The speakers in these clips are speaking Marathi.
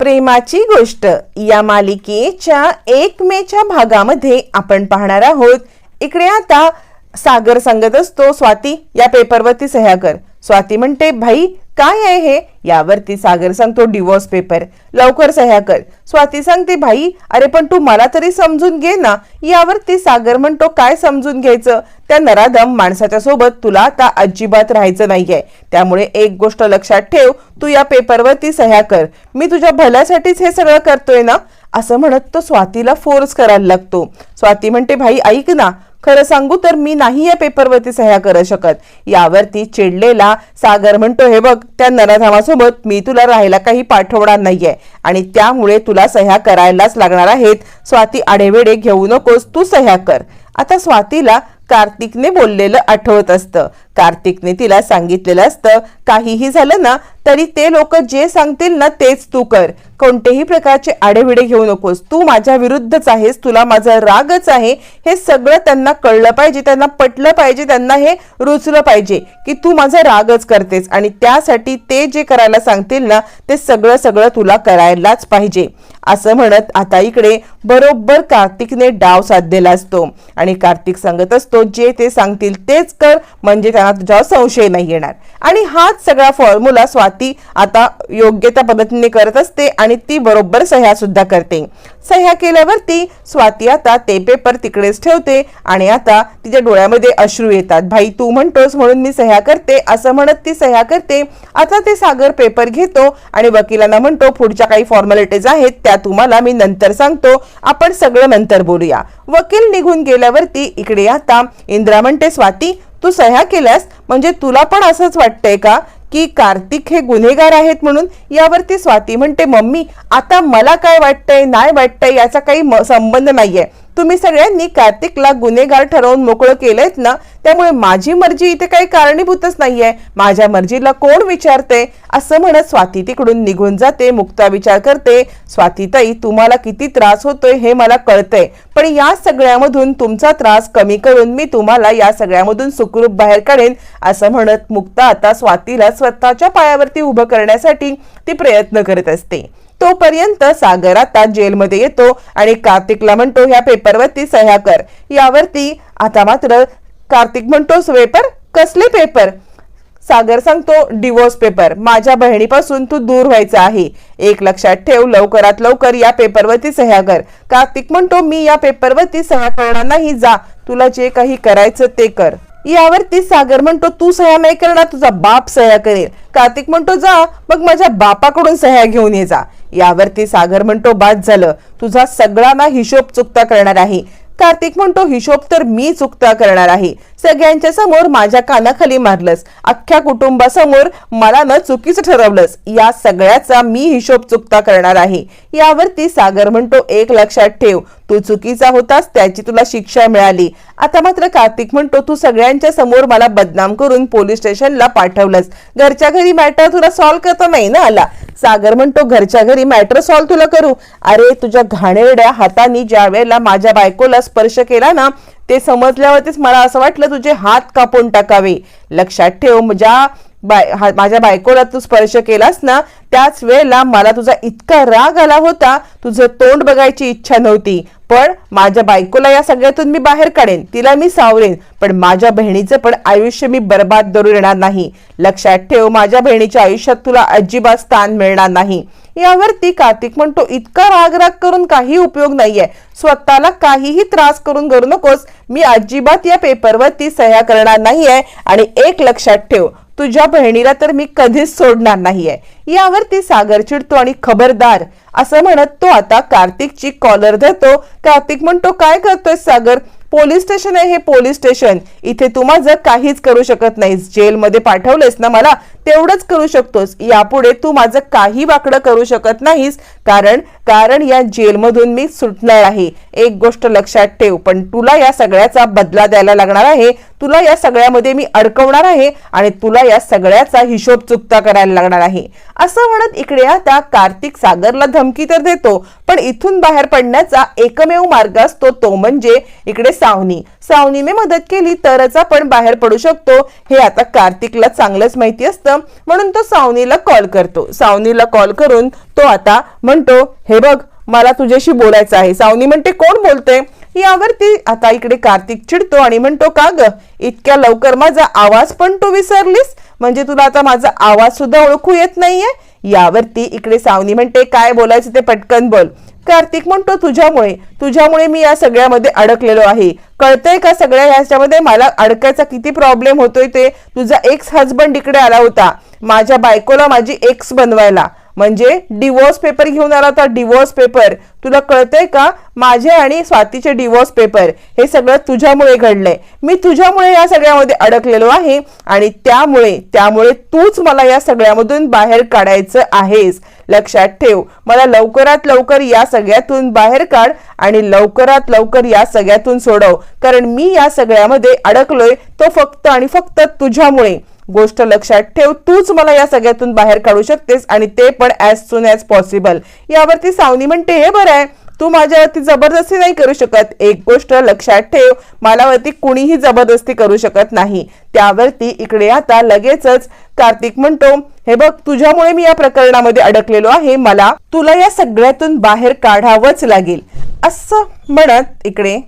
प्रेमाची गोष्ट. या मालिकेच्या एक मेच्या भागामध्ये आपण पाहणार आहोत. इकडे आता सागर सांगत असतो स्वाती या पेपरवरती सह्या कर स्वाती म्हणते भाई काय आहे हे? यावरती सागर सांगतो डिवोर्स पेपर लवकर सह्या कर. स्वाती सांगते भाई अरे पण तू मला तरी समजून घे ना. यावरती सागर म्हणतो काय समजून घ्यायचं? त्या नराधम माणसाच्या सोबत तुला आता अजिबात राहायचं नाहीये. त्यामुळे एक गोष्ट लक्षात ठेव तू या पेपरवरती सह्या कर. मी तुझ्या भल्यासाठीच हे सगळं करतोय ना? असं म्हणत तो स्वातीला फोर्स करायला लागतो. स्वाती म्हणते भाई ऐक ना. खरं सांगू तर मी नाही या पेपरवरती सह्या करू शकत. यावरती चिडलेला सागर म्हणतो हे बघ त्या नराधामासोबत मी तुला राहायला काही पाठवणार नाहीये आणि त्यामुळे तुला सह्या करायलाच लागणार आहेत. स्वाती आढेवेडे घेऊ नकोस तू सह्या कर. आता स्वातीला कार्तिकने बोललेलं आठवत असतं. कार्तिकने तिला सांगितलेलं असतं काहीही झालं ना तरी ते लोक जे सांगतील ना तेच तू कर. कोणतेही प्रकारचे आडेविडे घेऊ नकोस. तू माझ्या विरुद्धच आहेस तुला माझा रागच आहे. हे सगळं त्यांना कळलं पाहिजे त्यांना पटलं पाहिजे त्यांना हे रुचलं पाहिजे की तू माझा रागच करतेस आणि त्यासाठी ते जे करायला सांगतील ना ते सगळं सगळं तुला करायलाच पाहिजे. असं म्हणत आता इकडे बरोबर कार्तिकने डाव साधलेला असतो. आणि कार्तिक सांगत असतो जे ते सांगतील तेच कर म्हणजे त्यांना तुझ्यावर संशय नाही येणार. आणि हाच सगळा फॉर्म्युला स्वाती आता योग्य त्या पद्धतीने करत असते आणि ती बरोबर सह्या सुद्धा करते. सह्या केल्यावरती स्वाती आता ते पेपर तिकडेच ठेवते आणि आता तिच्या डोळ्यामध्ये अश्रू येतात. भाई तू म्हणतोस म्हणून मी सह्या करते असं म्हणत ती सह्या करते. आता ते सागर पेपर घेतो आणि वकिलांना म्हणतो पुढच्या काही फॉर्मॅलिटीज आहेत त्या तुम्हाला मी नंतर सांगतो. आपण सगळं नंतर बोलूया. वकील निघून गेल्यावरती इकडे आता इंद्रा म्हणते स्वाती तू सह्या केल्यास म्हणजे तुला पण असंच वाटतंय का की कार्तिक हे गुन्हेगार आहेत म्हणून? यावरती स्वाती म्हणते मम्मी आता मला काय वाटतंय नाही वाटतंय याचा काही संबंध नाहीये. तुम्ही सगळ्यांनी कार्तिकला गुन्हेगार ठरवून मोकळं केलंयत ना त्यामुळे माझी मर्जी इथे काही कारणीभूतच नाहीये. माझ्या मर्जीला कोण विचारते? असं म्हणत स्वाती तिकडून निघून जाते मुक्ता विचार करते स्वातीताई तुम्हाला किती त्रास होतोय हे मला कळतंय. पण या सगळ्यामधून तुमचा त्रास कमी करून मी तुम्हाला या सगळ्यामधून सुखरूप बाहेर काढेन असं म्हणत मुक्ता आता स्वातीला स्वतःच्या पायावरती उभं करण्यासाठी ती प्रयत्न करत असते. तोपर्यंत सागर आता जेलमध्ये येतो आणि कार्तिकला म्हणतो ह्या पेपरवरती सह्या कर. यावरती आता मात्र कार्तिक म्हणतो पेपर कसले पेपर? सागर सांगतो डिवोर्स पेपर माझ्या बहिणीपासून तू दूर व्हायचा आहे. एक लक्षात ठेव लवकरात लवकर या पेपरवरती सह्या कर. कार्तिक म्हणतो मी या पेपरवरती सह्या करणार नाही जा. तुला जे काही करायचं ते कर. यावरती सागर म्हणतो तू सह्या नाही करणार तुझा बाप सह्या करेल. कार्तिक म्हणतो जा. मग माझ्या बापाकडून सह्या घेऊन ये जा. यावरती सागर म्हणतो बाद झालं. तुझा सगळा ना हिशोब चुकता करणार आहे. कार्तिक म्हणतो हिशोब तर मी चुकता करणार आहे. सगळ्यांच्या समोर माझ्या कानाखाली मारलंस. अख्ख्या कुटुंबासमोर मला न चुकीचं ठरवलंस. या सगळ्याचा मी हिशोब चुकता करणार आहे. यावरती सागर म्हणतो एक लक्षात ठेव. तू चुकीचा होतास त्याची तुला शिक्षा मिळाली. आता मात्र कार्तिक म्हणतो तू सगळ्यांच्या समोर मला बदनाम करून पोलीस स्टेशनला पाठवलंस. घरच्या घरी मॅटर तुला सॉल्व्ह करता नाही ना आला? सागर म्हणतो घरच्या घरी मॅटर सॉल्व्ह तुला करू. अरे तुझ्या घाणेरड्या हाताने ज्या वेळेला माझ्या बायकोला स्पर्श केला ना ते समजल्यावरतीच मला असं वाटलं तुझे हात कापून टाकावे. लक्षात ठेव ज्या बाय हा- माझ्या बायकोला तू स्पर्श केलास ना त्याच वेळेला मला तुझा इतका राग आला होता तुझं तोंड बघायची इच्छा नव्हती. पण माझ्या बायकोला या सगळ्यातून मी बाहेर काढेन तिला मी सावरेन. पण माझ्या बहिणीचं पण आयुष्य मी बर्बाद करू येणार नाही. लक्षात ठेव माझ्या बहिणीच्या आयुष्यात तुला अजिबात स्थान मिळणार नाही. यावरती कार्तिक म्हणतो इतका राग राग करून काही उपयोग नाहीये. स्वतःला काहीही त्रास करून करू नकोस. मी अजिबात या पेपरवरती सह्या करणार नाहीये. आणि एक लक्षात ठेव तुझ्या बहिणीला तर मी कधीच सोडणार नाहीये. यावरती सागर चिडतो आणि खबरदार. असं म्हणत तो आता कार्तिकची कॉलर धरतो. कार्तिक म्हणतो काय करतोय सागर? पोलीस स्टेशन आहे हे पोलीस स्टेशन. इथे तू माझं काहीच करू शकत नाहीस. जेलमध्ये पाठवलंयस ना मला तेवढंच करू शकतोस. यापुढे तू माझं काही वाकडं करू शकत नाहीस. कारण कारण या जेलमधून मी सुटणार आहे. एक गोष्ट लक्षात ठेव पण तुला या सगळ्याचा बदला द्यायला लागणार आहे. तुला या सगळ्यामध्ये मी अडकवणार आहे आणि तुला या सगळ्याचा हिशोब चुकता करायला लागणार आहे. असं म्हणत इकडे आता कार्तिक सागरला धमकी तर देतो पण इथून बाहेर पडण्याचा एकमेव मार्ग असतो तो म्हणजे इकडे सावनी. सावनीने मदत केली तरच आपण बाहेर पडू शकतो हे आता कार्तिकला चांगलंच माहिती असतं म्हणून तो सावनीला कॉल करतो. सावनीला कॉल करून तो तो आता म्हणतो हे बघ मला तुझ्याशी बोलायचं आहे. सावनी म्हणते कोण बोलते यावरती आता इकडे कार्तिक चिडतो आणि म्हणतो का ग? इतक्या लवकर माझा आवाज पण तू विसरलीस? म्हणजे तुला आता माझा आवाज सुद्धा ओळखू येत नाहीये? यावरती इकडे सावनी म्हणते काय बोलायचं ते पटकन बोल. कार्तिक म्हणतो तुझ्यामुळे तुझ्यामुळे मी या सगळ्यामध्ये अडकलेलो आहे. कळतंय का सगळ्या ह्याच्यामध्ये मला अडकायचा किती प्रॉब्लेम होतोय ते? तुझा एक्स हजबंड इकडे आला होता. माझ्या बायकोला माझी एक्स बनवायला. म्हणजे डिवोर्स पेपर घेऊन आला होता डिवोर्स पेपर तुला कळतंय का? माझे आणि स्वातीचे डिवोर्स पेपर हे सगळं तुझ्यामुळे घडलंय. मी तुझ्यामुळे या सगळ्यामध्ये अडकलेलो आहे आणि त्यामुळे त्यामुळे तूच मला या सगळ्यामधून बाहेर काढायचं आहेस. लक्षात ठेव. मला लवकरात लवकर या सगळ्यातून बाहेर काढ आणि लवकरात लवकर या सगळ्यातून सोडव. कारण मी या सगळ्यामध्ये अडकलोय तो फक्त आणि फक्त तुझ्यामुळे. गोष्ट लक्षात ठेव. तूच मला या सगळ्यातून बाहेर काढू शकतेस आणि ते पण ॲज सुन ॲज पॉसिबल यावरती सावनी म्हणते हे बरं आहे. तू माझ्यावरती जबरदस्ती नाही करू शकत. एक गोष्ट लक्षात ठेव. मलावरती कुणीही जबरदस्ती करू शकत नाही. त्यावरती इकडे आता लगेचच कार्तिक म्हणतो हे बघ तुझ्यामुळे मी या प्रकरणामध्ये अडकलेलो आहे. मला तुला या सगळ्यातून बाहेर काढावंच लागेल. असं म्हणत इकडे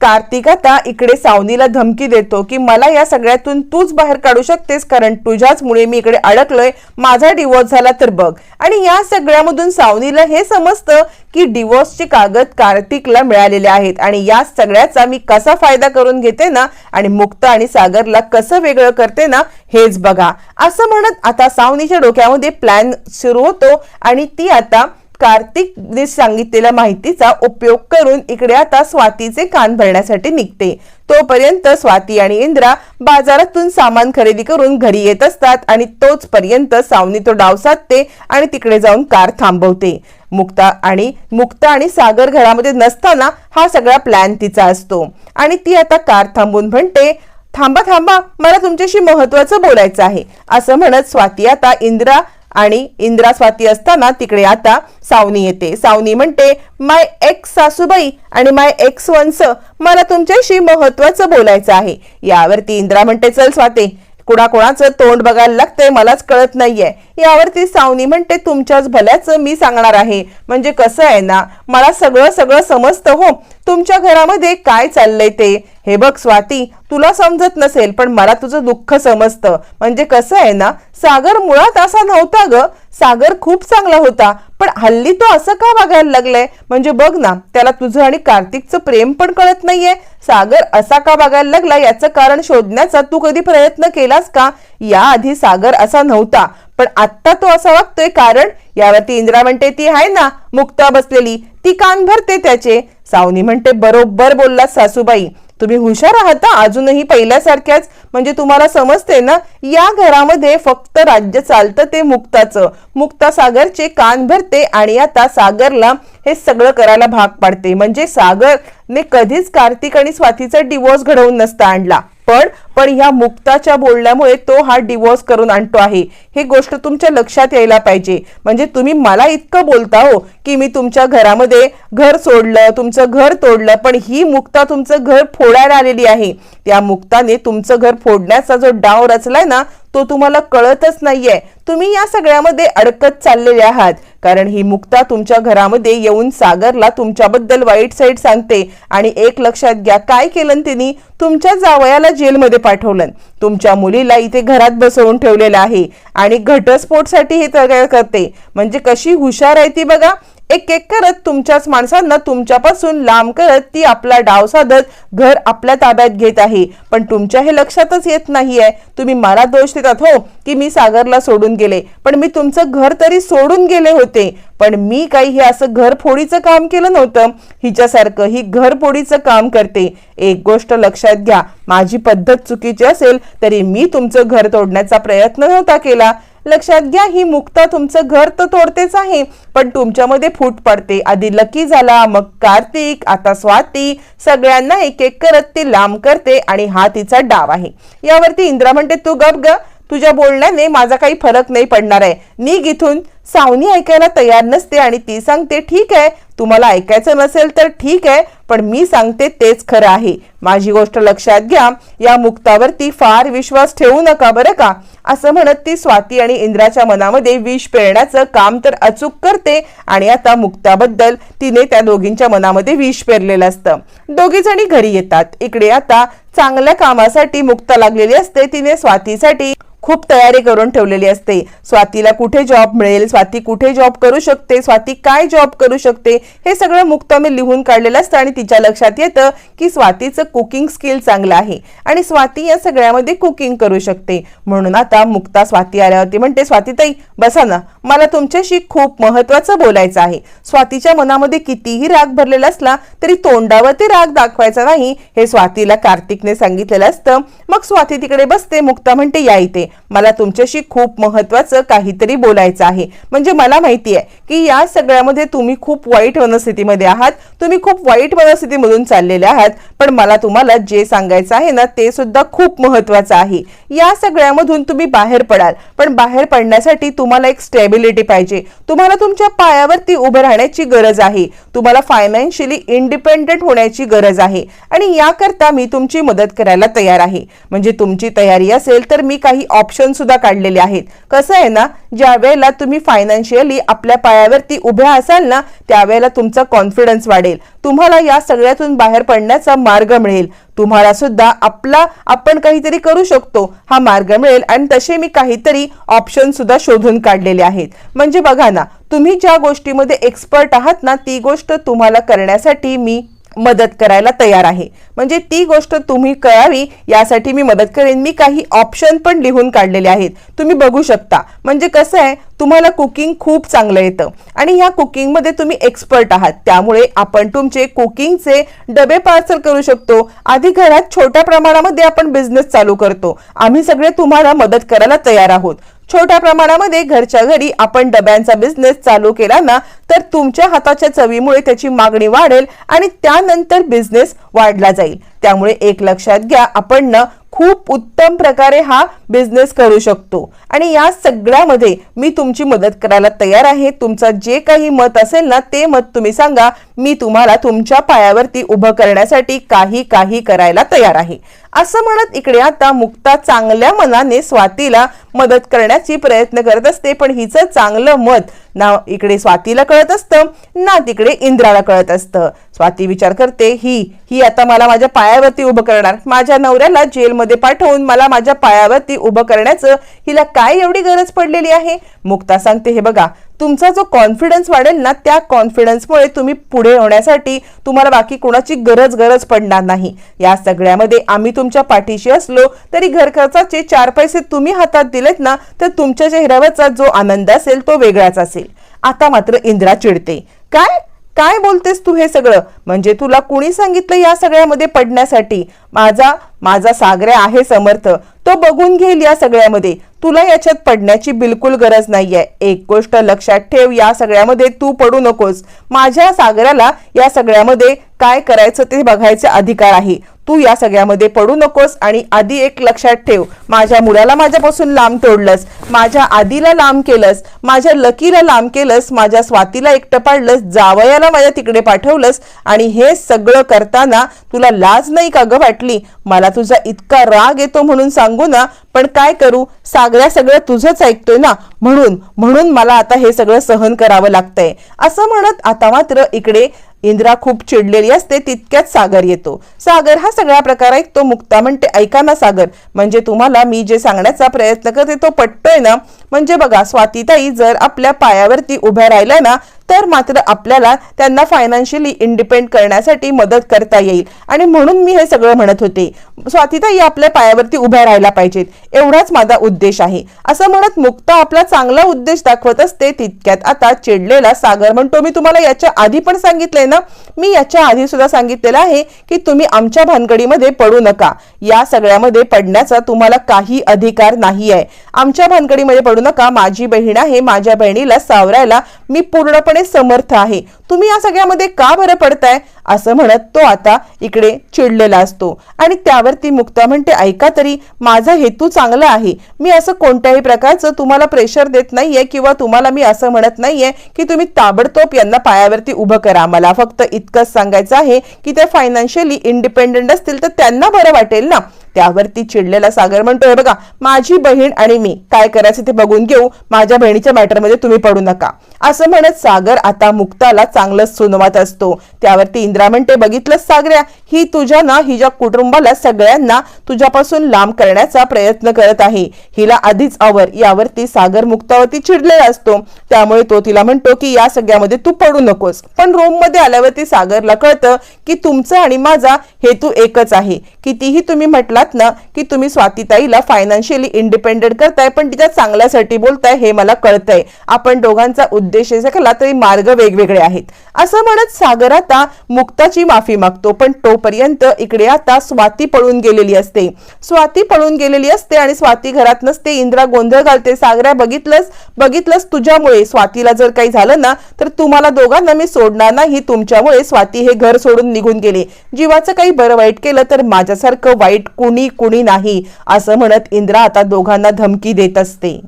कार्तिक आता इकडे सावनीला धमकी देतो की मला या सगळ्यातून तूच बाहेर काढू शकतेस कारण तुझ्याचमुळे मी इकडे अडकलोय माझा डिवोर्स झाला तर बघ. आणि या सगळ्यामधून सावनीला हे समजतं की डिवोर्सचे कागद कार्तिकला मिळालेले आहेत आणि या सगळ्याचा मी कसा फायदा करून घेते ना आणि मुक्ता आणि सागरला कसं वेगळं करते ना हेच बघा. असं म्हणत आता सावनीच्या डोक्यामध्ये प्लॅन सुरू होतो आणि ती आता कार्तिकने सांगितलेल्या माहितीचा उपयोग करून इकडे आता स्वातीचे कान भरण्यासाठी निघते. तोपर्यंत स्वाती आणि इंद्रा बाजारातून सामान खरेदी करून घरी येत असतात आणि तोच पर्यंत सावनी तो डाव साधते आणि तिकडे जाऊन कार थांबवते. मुक्ता आणि मुक्ता आणि सागर घरामध्ये नसताना हा सगळा प्लॅन तिचा असतो. आणि ती आता कार थांबून म्हणते थांबा थांबा मला तुमच्याशी महत्वाचं बोलायचं आहे. असं म्हणत स्वाती आता इंद्रा आणि इंद्रा स्वाती असताना तिकडे आता सावनी येते. सावनी म्हणते माय एक्स सासूबाई आणि माय एक्स वंस मला तुमच्याशी महत्वाचं बोलायचं आहे. यावरती इंद्रा म्हणते चल स्वाती कुणाकुणाचं तोंड बघायला लागतंय मलाच कळत नाहीये. यावरती सावनी म्हणते तुमच्याच भल्याचं मी सांगणार आहे. म्हणजे कसं आहे ना मला सगळं सगळं समजतं हो. तुमच्या घरामध्ये काय चाललंय ते? हे बघ स्वाती तुला समजत नसेल पण मला तुझं दुःख समजतं. म्हणजे कसं आहे ना सागर मुळात असा नव्हता ग. सागर खूप चांगला होता पण हल्ली तो असं का वागायला लागलाय? म्हणजे बघ ना त्याला तुझं आणि कार्तिकचं प्रेम पण कळत नाहीये. सागर असा का वागायला लागला याचं कारण शोधण्याचा तू कधी प्रयत्न केलास का? याआधी सागर असा नव्हता पण आत्ता तो असा वागतोय कारण यावरती इंदिरा म्हणते ती आहे ना मुक्ता बसलेली. ती कान भरते त्याचे. सावनी म्हणते बरोबर बोलला सासूबाई. तुम्ही हुशार आहात अजूनही पहिल्यासारख्याच. म्हणजे तुम्हाला समजते ना या घरामध्ये फक्त राज्य चालतं ते मुक्ताचं. मुक्ता सागरचे कान भरते आणि आता सागरला हे सगळं करायला भाग पाडते. म्हणजे सागरने कधीच कार्तिक आणि स्वातीचा डिवोर्स घडवून नसता आणला. पण पण ह्या मुक्ताच्या बोलण्यामुळे तो हा डिवोर्स करून आणतो आहे. ही गोष्ट तुमच्या लक्षात यायला पाहिजे. म्हणजे तुम्ही मला इतकं बोलता हो की मी तुमच्या घरामध्ये घर सोडलं तुमचं घर तोडलं पण ही मुक्ता तुमचं घर फोडायला आलेली आहे. त्या मुक्ताने तुमचं घर फोडण्याचा जो डाव रचलाय ना तो तुम्हाला कळतच नाहीये. तुम्ही या सगळ्यामध्ये अडकत चाललेले आहात. कारण ही मुक्ता तुमच्या घरामध्ये येऊन सागरला तुमच्याबद्दल वाईट साईट सांगते आणि एक लक्षात घ्या काय केलं तिने? तुमच्या जावयाला जेलमध्ये पाठवलं. तुमच्या मुलीला इथे घरात बसवून ठेवलेलं आहे आणि घटस्फोटसाठी हे तयार करते. म्हणजे कशी हुशार आहे ती बघा. एक एक करत तुमच्याच माणसांना तुमच्यापासून लांब करत ती आपला डाव साधत घर आपल्या ताब्यात घेत आहे. पण तुमच्या हे लक्षातच येत नाहीये. तुम्ही मला दोष देतात हो की मी सागरला सोडून गेले. पण मी तुमचं घर तरी सोडून गेले होते. पण मी काही हे असं घरफोडीचं काम केलं नव्हतं. हिच्यासारखं ही घरफोडीचं काम करते. एक गोष्ट लक्षात घ्या. माझी पद्धत चुकीची असेल तरी मी तुमचं घर तोडण्याचा प्रयत्न नव्हता केला. लक्षात घ्या ही मुक्ता तुमचं घर तर तोडतेच आहे पण तुमच्यामध्ये फूट पडते. आधी लकी झाला मग कार्तिक आता स्वाती. सगळ्यांना एक एक करत ती लांब करते आणि हा तिचा डाव आहे. यावरती इंद्रा म्हणते तू गप ग तुझ्या बोलण्याने माझा काही फरक नाही पडणार आहे. निघ इथून. सावनी ऐकायला तयार नसते आणि ती सांगते ठीक आहे तुम्हाला ऐकायचं नसेल तर ठीक आहे पण मी सांगते तेच खरं आहे. माझी गोष्ट लक्षात घ्या या मुक्तावरती फार विश्वास ठेवू नका बरं का? असं म्हणत ती स्वाती आणि इंद्राच्या मनामध्ये विष पेरण्याचं काम तर अचूक करते आणि आता मुक्ताबद्दल तिने त्या दोघींच्या मनामध्ये विष पेरलेलं असतं. दोघी जणी घरी येतात. इकडे आता चांगल्या कामासाठी मुक्ता लागलेली असते. तिने स्वातीसाठी खूप तयारी करून ठेवलेली असते. स्वातीला कुठे जॉब मिळेल? स्वाती कुठे जॉब करू शकते? स्वाती काय जॉब करू शकते? हे सगळं मुक्त मी लिहून काढलेलं असतं आणि तिच्या लक्षात येतं की स्वातीचं कुकिंग स्किल चांगलं आहे आणि स्वाती या सगळ्यामध्ये कुकिंग करू शकते. म्हणून आता मुक्ता स्वाती आल्यावरती म्हणते स्वातीताई बसा ना. मला तुमच्याशी खूप महत्वाचं बोलायचं आहे. स्वातीच्या मनामध्ये कितीही राग भरलेला असला तरी तोंडावरती राग दाखवायचा नाही. हे स्वातीला कार्तिक कार्तिकने सांगितलेलं असतं मग स्वाती तिकडे बसते मुक्ता म्हणते या इथे. मला तुमच्याशी खूप महत्वाचं काहीतरी बोलायचं आहे. म्हणजे मला माहिती आहे की या सगळ्यामध्ये तुम्ही खूप वाईट मनस्थितीमध्ये आहात. तुम्ही खूप वाईट मनस्थितीमधून चाललेले आहात. पण मला तुम्हाला जे सांगायचं आहे ना ते सुद्धा खूप महत्वाचं आहे. या सगळ्यामधून तुम्ही बाहेर पडाल. पण बाहेर पडण्यासाठी तुम्हाला एक स्टेबिलिटी पाहिजे. तुम्हाला तुमच्या पायावरती उभं राहण्याची गरज आहे. तुम्हाला फायनान्शियली इंडिपेंडेंट होण्याची गरज आहे. आणि याकरता मी तुमची मदत मदत करायला तयार आहे. म्हणजे तुमची तयारी असेल तर मी काही ऑप्शन सुद्धा काढलेले आहेत. कसं आहे ना ज्या वेळेला तुम्ही फायनान्शियली आपल्या पायावरती उभ्या असाल ना त्यावेळेला तुमचा कॉन्फिडन्स वाढेल. तुम्हाला या सगळ्यातून बाहेर पडण्याचा मार्ग मिळेल. तुम्हाला सुद्धा आपला आपण काहीतरी करू शकतो हा मार्ग मिळेल. आणि तसे मी काहीतरी ऑप्शन सुद्धा शोधून काढलेले आहेत. म्हणजे बघा ना तुम्ही ज्या गोष्टीमध्ये एक्सपर्ट आहात ना ती गोष्ट तुम्हाला करण्यासाठी मी मदत करायला तयार आहे. म्हणजे ती गोष्ट तुम्ही कळावी यासाठी मी मदत करेन. मी काही ऑप्शन पण लिहून काढलेले आहेत. तुम्ही बघू शकता. म्हणजे कसं आहे तुम्हाला कुकिंग खूप चांगलं येतं. आणि ह्या कुकिंगमध्ये तुम्ही एक्सपर्ट आहात. त्यामुळे आपण तुमचे कुकिंगचे डबे पार्सल करू शकतो. आधी घरात छोट्या प्रमाणामध्ये आपण बिझनेस चालू करतो. आम्ही सगळे तुम्हाला मदत करायला तयार आहोत. छोट्या प्रमाणामध्ये घरच्या घरी आपण डब्यांचा बिझनेस चालू केला ना तर तुमच्या हाताच्या चवीमुळे त्याची मागणी वाढेल आणि त्यानंतर बिझनेस वाढला जाईल. त्यामुळे एक लक्षात घ्या आपण ना खूप उत्तम प्रकारे हा बिझनेस करू शकतो. आणि या सगळ्यामध्ये मी तुमची मदत करायला तयार आहे. तुमचं जे काही मत असेल ना ते मत तुम्ही सांगा. मी तुम्हाला तुमच्या पायावरती उभं करण्यासाठी काही काही करायला तयार आहे. असं म्हणत इकडे आता मुक्ता चांगल्या मनाने स्वातीला मदत करण्याची प्रयत्न करत असते. पण हिचं चांगलं मत ना इकडे स्वातीला कळत असतं ना तिकडे इंद्राला कळत असतं. स्वाती विचार करते ही ही आता मला माझ्या पायावरती उभं करणार. माझ्या नवऱ्याला जेलमध्ये पाठवून मला माझ्या पायावरती उभं करण्याचं हिला काय एवढी गरज पडलेली आहे? मुक्ता सांगते हे बघा तुमचा जो कॉन्फिडन्स वाढेल ना त्या कॉन्फिडन्समुळे तुम्ही पुढे होण्यासाठी तुम्हाला बाकी कोणाची गरज गरज पडणार नाही. या सगळ्यामध्ये आम्ही तुमच्या पाठीशी असलो तरी घरखर्चाचे चार पैसे तुम्ही हातात दिलेत ना तर तुमच्या चेहऱ्यावरचा जो आनंद असेल तो वेगळाच असेल. आता मात्र इंद्रा चिडते. काय? काय बोलतेस तू हे सगळं? म्हणजे तुला कुणी सांगितलं या सगळ्यामध्ये पडण्यासाठी? माझा माझा सागऱ्या आहे समर्थ. तो बघून घेईल या सगळ्यामध्ये. तुला याच्यात पडण्याची बिलकुल गरज नाहीये. एक गोष्ट लक्षात ठेव या सगळ्यामध्ये तू पडू नकोस. माझ्या सागराला या सगळ्यामध्ये काय करायचं ते बघायचे अधिकार आहे. तू या सगळ्यामध्ये पडू नकोस आणि आधी एक लक्षात ठेव. माझ्या मुलाला माझ्यापासून लांब तोडलंस. माझ्या आधीला लांब केलंस. माझ्या लकीला लांब केलंस. माझ्या स्वातीला एकटं पाडलंस. जावयाला माझ्या तिकडे पाठवलंस. आणि हे सगळं करताना तुला लाज नाही का ग वाटली? मला तुझा इतका राग येतो म्हणून सांगू ना. पण काय करू? सागऱ्या सगळं तुझंच ऐकतोय ना. म्हणून म्हणून मला आता हे सगळं सहन करावं लागतंय. असं म्हणत आता मात्र इकडे इंद्रा खूप चिडलेली असते तितक्यात सागर येतो. सागर हा सगळा प्रकार ऐकतो. मुक्ता म्हणते ऐका ना सागर म्हणजे तुम्हाला मी जे सांगण्याचा प्रयत्न करते तो पटतोय ना? म्हणजे बघा स्वातीताई जर आपल्या पायावरती उभ्या राहिल्या ना तर मात्र आपल्याला त्यांना फायनान्शियली इंडिपेंड करण्यासाठी मदत करता येईल. आणि म्हणून मी हे सगळं म्हणत होते. स्वातीताई आपल्या पायावरती उभ्या राहायला पाहिजेत. एवढाच माझा उद्देश आहे. असं म्हणत मुक्ता आपला चांगला उद्देश दाखवत असते तितक्यात आता चिडलेला सागर म्हणतो मी तुम्हाला याच्या आधी पण सांगितलंय ना? मी याच्या आधी सुद्धा सांगितलेलं आहे की तुम्ही आमच्या भानगडीमध्ये पडू नका. या सगळ्यामध्ये पडण्याचा तुम्हाला काही अधिकार नाही आहे आमच्या भानगडीमध्ये पडू नका. माझी बहीण आहे. माझ्या बहिणीला सावरायला मी पूर्णपणे समर्थ आहे. तुम्ही या सगळ्यामध्ये का बरं पडताय? असं म्हणत तो आता इकडे चिडलेला असतो. आणि त्यावरती मुक्ता म्हणते ऐका तरी माझा हेतू चांगला आहे. मी असं कोणत्याही प्रकारचं तुम्हाला प्रेशर देत नाहीये किंवा तुम्हाला मी असं म्हणत नाहीये की तुम्ही ताबडतोब यांना पायावरती उभं करा. मला फक्त इतकंच सांगायचं आहे की ते फायनान्शियली इंडिपेंडंट असतील तर त्यांना बरं वाटेल ना? त्यावरती चिडलेला सागर म्हणतोय बघा माझी बहीण आणि मी काय करायचं ते बघून घेऊ. माझ्या बहिणीच्या मॅटरमध्ये तुम्ही पडू नका. असं म्हणत सागर आता मुक्ताला चांगलंच सुनवत असतो. त्यावरती इंद्रा म्हणते बघितलंच सागऱ्या? ही तुझ्या ना हिच्या कुटुंबाला सगळ्यांना तुझ्यापासून लांब करण्याचा प्रयत्न करत आहे. हिला आधीच आवर यावरती सागर मुक्तावरती चिडलेला असतो. त्यामुळे तो तिला म्हणतो की या सगळ्यामध्ये तू पडू नकोस. पण रोममध्ये आल्यावरती सागरला कळतं की तुमचा आणि माझा हेतू एकच आहे. कितीही तुम्ही म्हटलात ना की तुम्ही स्वातीताईला फायनान्शियली इंडिपेंडेंट करताय पण तिच्या चांगल्यासाठी बोलताय हे मला कळतंय. आपण दोघांचा उद्देश केला तरी मार्ग वेगवेगळे आहेत. असं म्हणत सागर आता मुक्ताची माफी मागतो पण तोपर्यंत इकडे आता स्वाती पळून गेलेली असते. स्वाती पळून गेलेली असते आणि स्वाती घरात नसते. इंद्रा गोंधळ घालते. सागऱ्या बघितलंच बघितलंच तुझ्यामुळे स्वातीला जर काही झालं ना तर तुम्हाला दोघांना मी सोडणार नाही. तुमच्यामुळे स्वाती हे घर सोडून निघून गेले. जीवाचं काही बरं वाईट केलं तर माझ्यासारखं वाईट कुणी कुणी नाही असं म्हणत इंद्रा आता दोघांना धमकी देत असते.